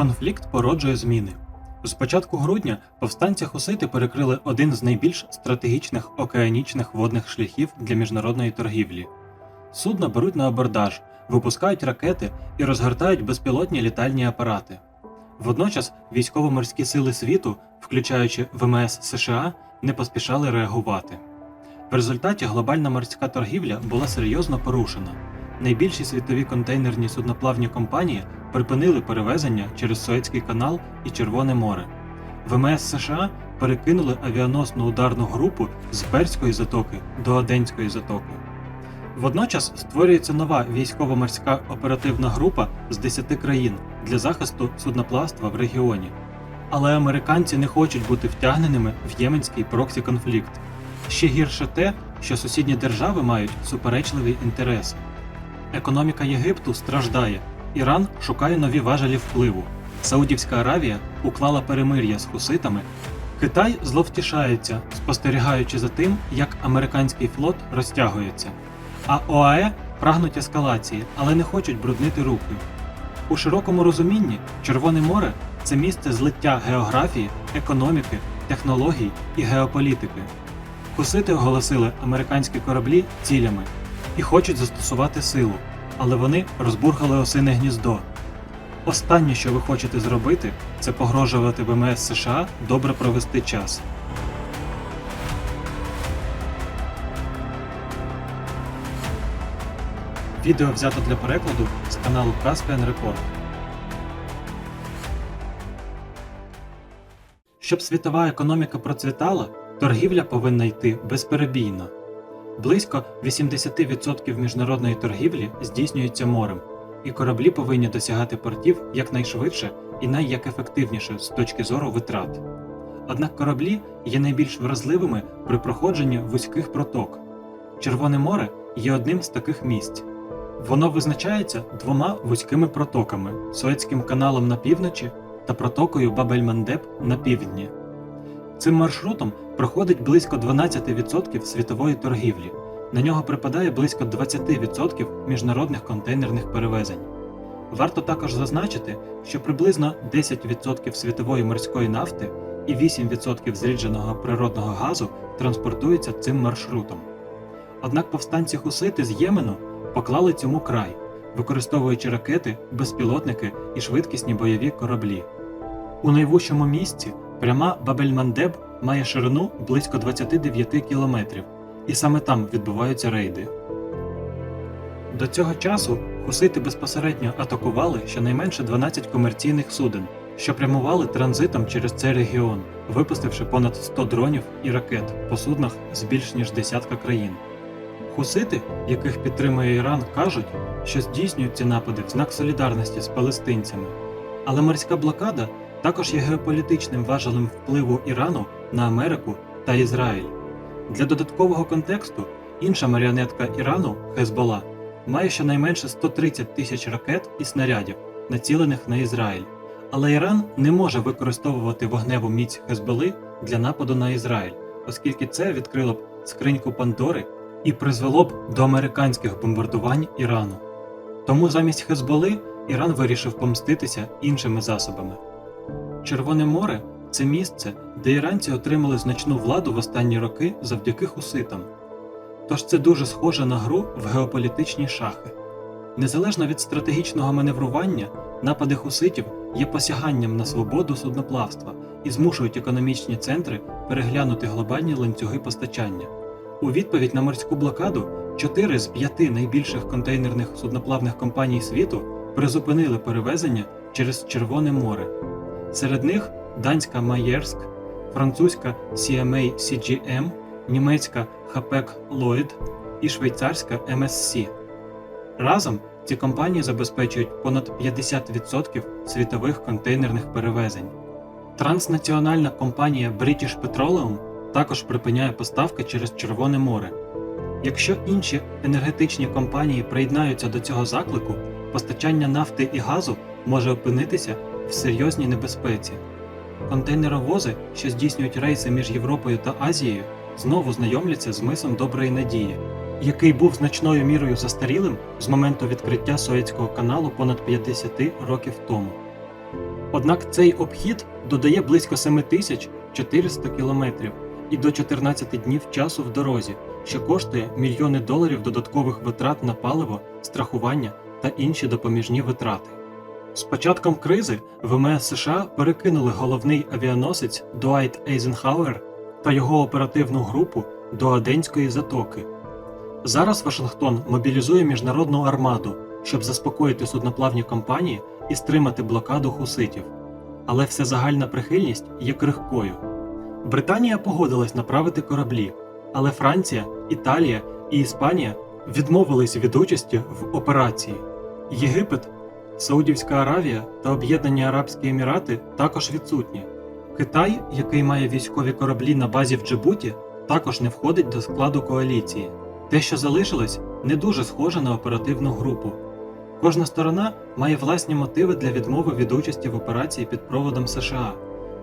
Конфлікт породжує зміни. З початку грудня повстанці хусити перекрили один з найбільш стратегічних океанічних водних шляхів для міжнародної торгівлі. Судна беруть на абордаж, випускають ракети і розгортають безпілотні літальні апарати. Водночас військово-морські сили світу, включаючи ВМС США, не поспішали реагувати. В результаті глобальна морська торгівля була серйозно порушена. Найбільші світові контейнерні судноплавні компанії припинили перевезення через Суецький канал і Червоне море. ВМС США перекинули авіаносну ударну групу з Перської затоки до Оденської затоки. Водночас створюється нова військово-морська оперативна група з 10 країн для захисту судноплавства в регіоні. Але американці не хочуть бути втягненими в єменський проксі-конфлікт. Ще гірше те, що сусідні держави мають суперечливі інтереси. Економіка Єгипту страждає, Іран шукає нові важелі впливу. Саудівська Аравія уклала перемир'я з хуситами. Китай зловтішається, спостерігаючи за тим, як американський флот розтягується. А ОАЕ прагнуть ескалації, але не хочуть бруднити руки. У широкому розумінні Червоне море це місце злиття географії, економіки, технологій і геополітики. Хусити оголосили американські кораблі цілями і хочуть застосувати силу, але вони розбурхали осине гніздо. Останнє, що ви хочете зробити, це погрожувати ВМС США добре провести час. Відео взято для перекладу з каналу Caspian Report. Щоб світова економіка процвітала, торгівля повинна йти безперебійно. Близько 80% міжнародної торгівлі здійснюється морем, і кораблі повинні досягати портів якнайшвидше і найякефективніше з точки зору витрат. Однак кораблі є найбільш вразливими при проходженні вузьких проток. Червоне море є одним з таких місць. Воно визначається двома вузькими протоками Суецьким каналом на півночі та протокою Бабель-Мандеб на півдні. Цим маршрутом проходить близько 12% світової торгівлі. На нього припадає близько 20% міжнародних контейнерних перевезень. Варто також зазначити, що приблизно 10% світової морської нафти і 8% зрідженого природного газу транспортуються цим маршрутом. Однак повстанці хусити з Ємену поклали цьому край, використовуючи ракети, безпілотники і швидкісні бойові кораблі. У найвужчому місці пряма Бабель-Мандеб має ширину близько 29 кілометрів, і саме там відбуваються рейди. До цього часу хусити безпосередньо атакували щонайменше 12 комерційних суден, що прямували транзитом через цей регіон, випустивши понад 100 дронів і ракет по суднах з більш ніж десятка країн. Хусити, яких підтримує Іран, кажуть, що здійснюють ці напади в знак солідарності з палестинцями. Але морська блокада також є геополітичним важелем впливу Ірану на Америку та Ізраїль. Для додаткового контексту інша маріонетка Ірану Хезбола має щонайменше 130 тисяч ракет і снарядів, націлених на Ізраїль. Але Іран не може використовувати вогневу міць Хезболи для нападу на Ізраїль, оскільки це відкрило б скриньку Пандори і призвело б до американських бомбардувань Ірану. Тому замість Хезболи Іран вирішив помститися іншими засобами. Червоне море це місце, де іранці отримали значну владу в останні роки завдяки хуситам. Тож це дуже схоже на гру в геополітичні шахи. Незалежно від стратегічного маневрування, напади хуситів є посяганням на свободу судноплавства і змушують економічні центри переглянути глобальні ланцюги постачання. У відповідь на морську блокаду 4 з 5 найбільших контейнерних судноплавних компаній світу призупинили перевезення через Червоне море. Серед них данська Маєрськ, французька CMA CGM, німецька Hapag Lloyd і швейцарська MSC. Разом ці компанії забезпечують понад 50% світових контейнерних перевезень. Транснаціональна компанія British Petroleum також припиняє поставки через Червоне море. Якщо інші енергетичні компанії приєднаються до цього заклику, постачання нафти і газу може опинитися в серйозній небезпеці. Контейнеровози, що здійснюють рейси між Європою та Азією, знову знайомляться з мисом Доброї Надії, який був значною мірою застарілим з моменту відкриття Суецького каналу понад 50 років тому. Однак цей обхід додає близько 7400 кілометрів і до 14 днів часу в дорозі, що коштує мільйони доларів додаткових витрат на паливо, страхування та інші допоміжні витрати. З початком кризи ВМС США перекинули головний авіаносець Дуайт Ейзенхауер та його оперативну групу до Аденської затоки. Зараз Вашингтон мобілізує міжнародну армаду, щоб заспокоїти судноплавні компанії і стримати блокаду хуситів. Але всезагальна прихильність є крихкою. Британія погодилась направити кораблі, але Франція, Італія і Іспанія відмовились від участі в операції. Єгипет, Саудівська Аравія та Об'єднані Арабські Емірати також відсутні. Китай, який має військові кораблі на базі в Джибуті, також не входить до складу коаліції. Те, що залишилось, не дуже схоже на оперативну групу. Кожна сторона має власні мотиви для відмови від участі в операції під проводом США.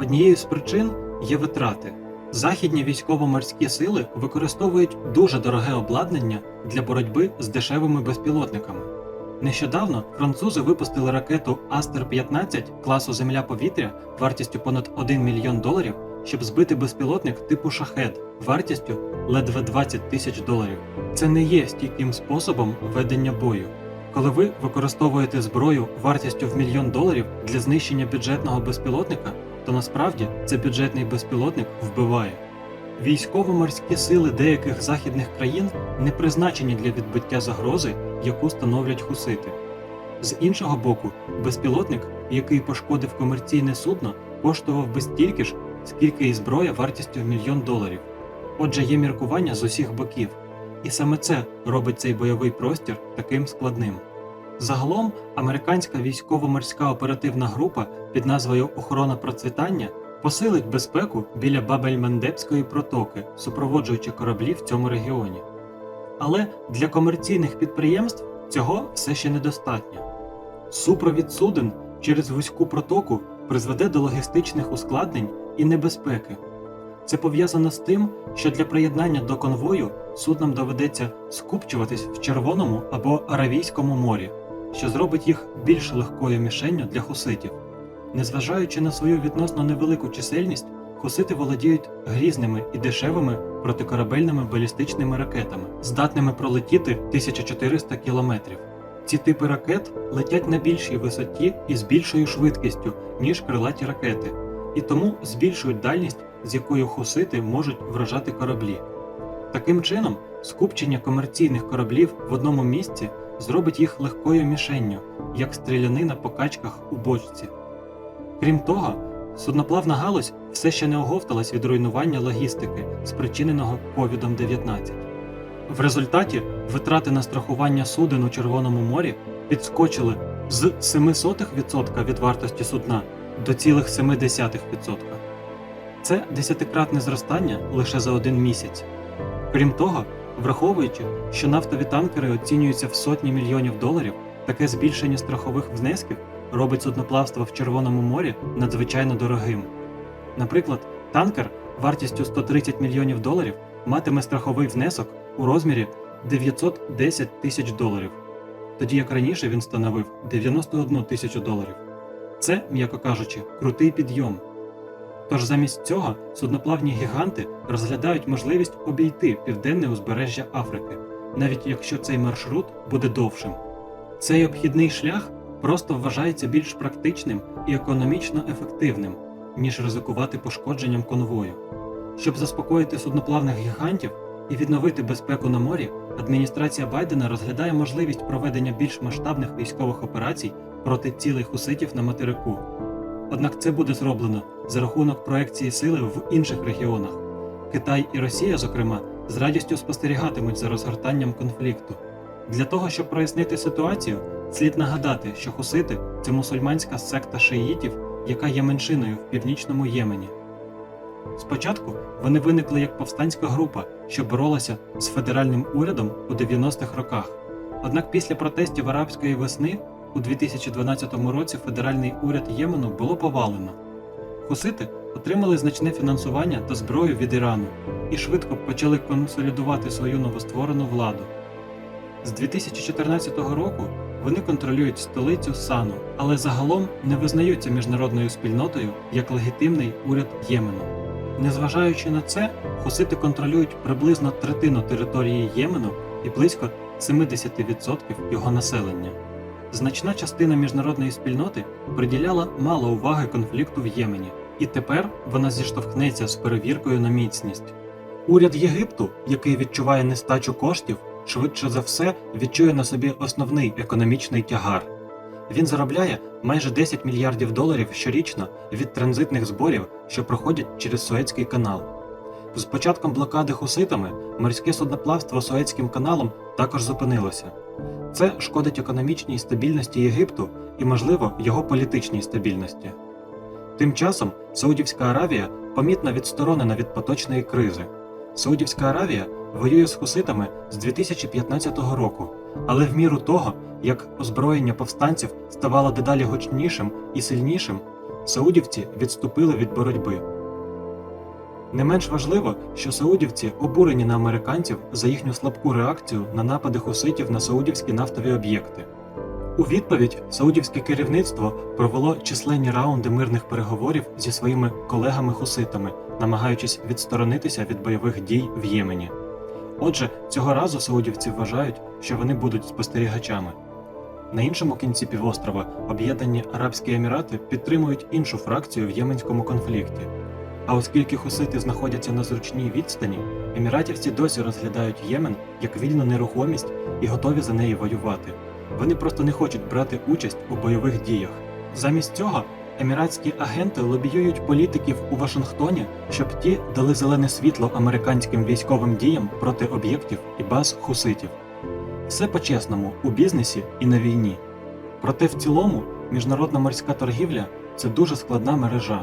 Однією з причин є витрати. Західні військово-морські сили використовують дуже дороге обладнання для боротьби з дешевими безпілотниками. Нещодавно французи випустили ракету Астер-15 класу Земля-повітря вартістю понад 1 мільйон доларів, щоб збити безпілотник типу шахед вартістю ледве 20 тисяч доларів. Це не є стійким способом ведення бою. Коли ви використовуєте зброю вартістю в мільйон доларів для знищення бюджетного безпілотника, то насправді це бюджетний безпілотник вбиває. Військово-морські сили деяких західних країн не призначені для відбиття загрози, яку становлять хусити. З іншого боку, безпілотник, який пошкодив комерційне судно, коштував би стільки ж, скільки і зброя вартістю в мільйон доларів. Отже, є міркування з усіх боків, і саме це робить цей бойовий простір таким складним. Загалом, американська військово-морська оперативна група під назвою Охорона процвітання посилить безпеку біля Бабель-Мандебської протоки, супроводжуючи кораблі в цьому регіоні. Але для комерційних підприємств цього все ще недостатньо. Супровід суден через вузьку протоку призведе до логістичних ускладнень і небезпеки. Це пов'язано з тим, що для приєднання до конвою суднам доведеться скупчуватись в Червоному або Аравійському морі, що зробить їх більш легкою мішенню для хуситів. Незважаючи на свою відносно невелику чисельність, хусити володіють грізними і дешевими протикорабельними балістичними ракетами, здатними пролетіти 1400 кілометрів. Ці типи ракет летять на більшій висоті і з більшою швидкістю, ніж крилаті ракети, і тому збільшують дальність, з якою хусити можуть вражати кораблі. Таким чином, скупчення комерційних кораблів в одному місці зробить їх легкою мішенню, як стрілянина по качках у бочці. Крім того, судноплавна галузь все ще не оговталась від руйнування логістики, спричиненого COVID-19. В результаті витрати на страхування суден у Червоному морі підскочили з 0,07% від вартості судна до цілих 0,7%. Це десятикратне зростання лише за один місяць. Крім того, враховуючи, що нафтові танкери оцінюються в сотні мільйонів доларів, таке збільшення страхових внесків робить судноплавство в Червоному морі надзвичайно дорогим. Наприклад, танкер вартістю 130 мільйонів доларів матиме страховий внесок у розмірі 910 тисяч доларів, тоді як раніше він становив 91 тисячу доларів. Це, м'яко кажучи, крутий підйом. Тож замість цього судноплавні гіганти розглядають можливість обійти південне узбережжя Африки, навіть якщо цей маршрут буде довшим. Цей обхідний шлях просто вважається більш практичним і економічно ефективним, ніж ризикувати пошкодженням конвою. Щоб заспокоїти судноплавних гігантів і відновити безпеку на морі, адміністрація Байдена розглядає можливість проведення більш масштабних військових операцій проти цілей хуситів на материку. Однак це буде зроблено за рахунок проекції сили в інших регіонах. Китай і Росія, зокрема, з радістю спостерігатимуть за розгортанням конфлікту. Для того, щоб прояснити ситуацію, слід нагадати, що хусити це мусульманська секта шиїтів, яка є меншиною в північному Ємені. Спочатку вони виникли як повстанська група, що боролася з федеральним урядом у 90-х роках. Однак після протестів арабської весни у 2012 році федеральний уряд Ємену було повалено. Хусити отримали значне фінансування та зброю від Ірану і швидко почали консолідувати свою новостворену владу. З 2014 року вони контролюють столицю Сану, але загалом не визнаються міжнародною спільнотою як легітимний уряд Ємену. Незважаючи на це, хусити контролюють приблизно третину території Ємену і близько 70% його населення. Значна частина міжнародної спільноти приділяла мало уваги конфлікту в Ємені, і тепер вона зіштовхнеться з перевіркою на міцність. Уряд Єгипту, який відчуває нестачу коштів, швидше за все відчує на собі основний економічний тягар. Він заробляє майже 10 мільярдів доларів щорічно від транзитних зборів, що проходять через Суецький канал. З початком блокади хуситами морське судноплавство Суецьким каналом також зупинилося. Це шкодить економічній стабільності Єгипту і, можливо, його політичній стабільності. Тим часом Саудівська Аравія помітно відсторонена від поточної кризи. Саудівська Аравія воює з хуситами з 2015 року, але в міру того, як озброєння повстанців ставало дедалі гучнішим і сильнішим, саудівці відступили від боротьби. Не менш важливо, що саудівці обурені на американців за їхню слабку реакцію на напади хуситів на саудівські нафтові об'єкти. У відповідь саудівське керівництво провело численні раунди мирних переговорів зі своїми колегами-хуситами, намагаючись відсторонитися від бойових дій в Ємені. Отже, цього разу саудівці вважають, що вони будуть спостерігачами. На іншому кінці півострова Об'єднані Арабські Емірати підтримують іншу фракцію в єменському конфлікті. А оскільки хусити знаходяться на зручній відстані, еміратівці досі розглядають Ємен як вільну нерухомість і готові за неї воювати. Вони просто не хочуть брати участь у бойових діях. Замість цього еміратські агенти лобіюють політиків у Вашингтоні, щоб ті дали зелене світло американським військовим діям проти об'єктів і баз хуситів. Все по-чесному у бізнесі і на війні. Проте в цілому міжнародна морська торгівля це дуже складна мережа.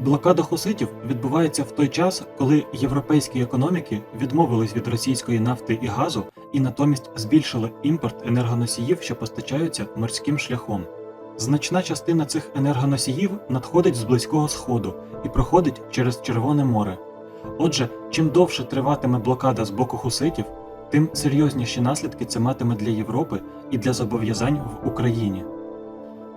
Блокада хуситів відбувається в той час, коли європейські економіки відмовились від російської нафти і газу і натомість збільшили імпорт енергоносіїв, що постачаються морським шляхом. Значна частина цих енергоносіїв надходить з близького сходу і проходить через Червоне море. Отже, чим довше триватиме блокада з боку хуситів, тим серйозніші наслідки це матиме для Європи і для зобов'язань в Україні.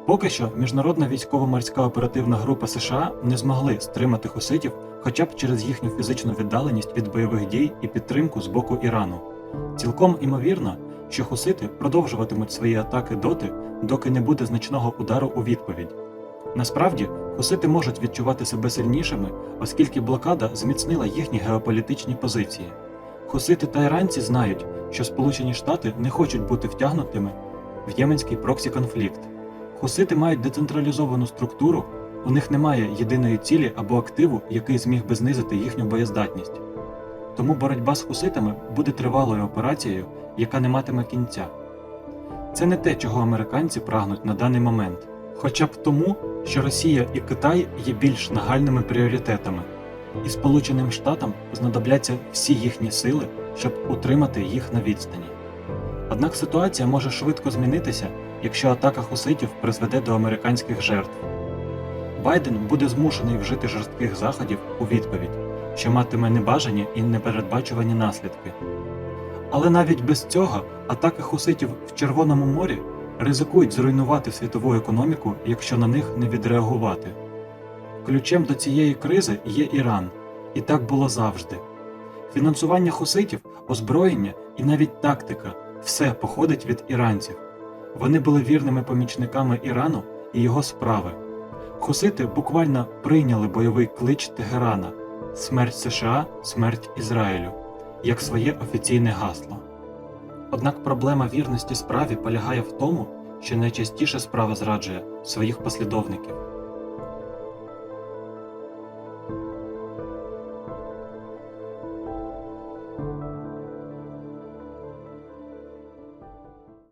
Поки що міжнародна військово-морська оперативна група США не змогли стримати хуситів хоча б через їхню фізичну віддаленість від бойових дій і підтримку з боку Ірану. Цілком імовірно, що хусити продовжуватимуть свої атаки доти, доки не буде значного удару у відповідь. Насправді, хусити можуть відчувати себе сильнішими, оскільки блокада зміцнила їхні геополітичні позиції. Хусити та іранці знають, що Сполучені Штати не хочуть бути втягнутими в єменський проксі-конфлікт. Хусити мають децентралізовану структуру, у них немає єдиної цілі або активу, який зміг би знизити їхню боєздатність. Тому боротьба з хуситами буде тривалою операцією, яка не матиме кінця. Це не те, чого американці прагнуть на даний момент, хоча б тому, що Росія і Китай є більш нагальними пріоритетами, і Сполученим Штатам знадобляться всі їхні сили, щоб утримати їх на відстані. Однак ситуація може швидко змінитися, якщо атака хуситів призведе до американських жертв. Байден буде змушений вжити жорстких заходів у відповідь, що матиме небажані і непередбачувані наслідки. Але навіть без цього атаки хуситів в Червоному морі ризикують зруйнувати світову економіку, якщо на них не відреагувати. Ключем до цієї кризи є Іран, і так було завжди. Фінансування хуситів, озброєння і навіть тактика все походить від іранців. Вони були вірними помічниками Ірану і його справи. Хусити буквально прийняли бойовий клич Тегерана смерть США, смерть Ізраїлю як своє офіційне гасло. Однак проблема вірності справі полягає в тому, що найчастіше справа зраджує своїх послідовників.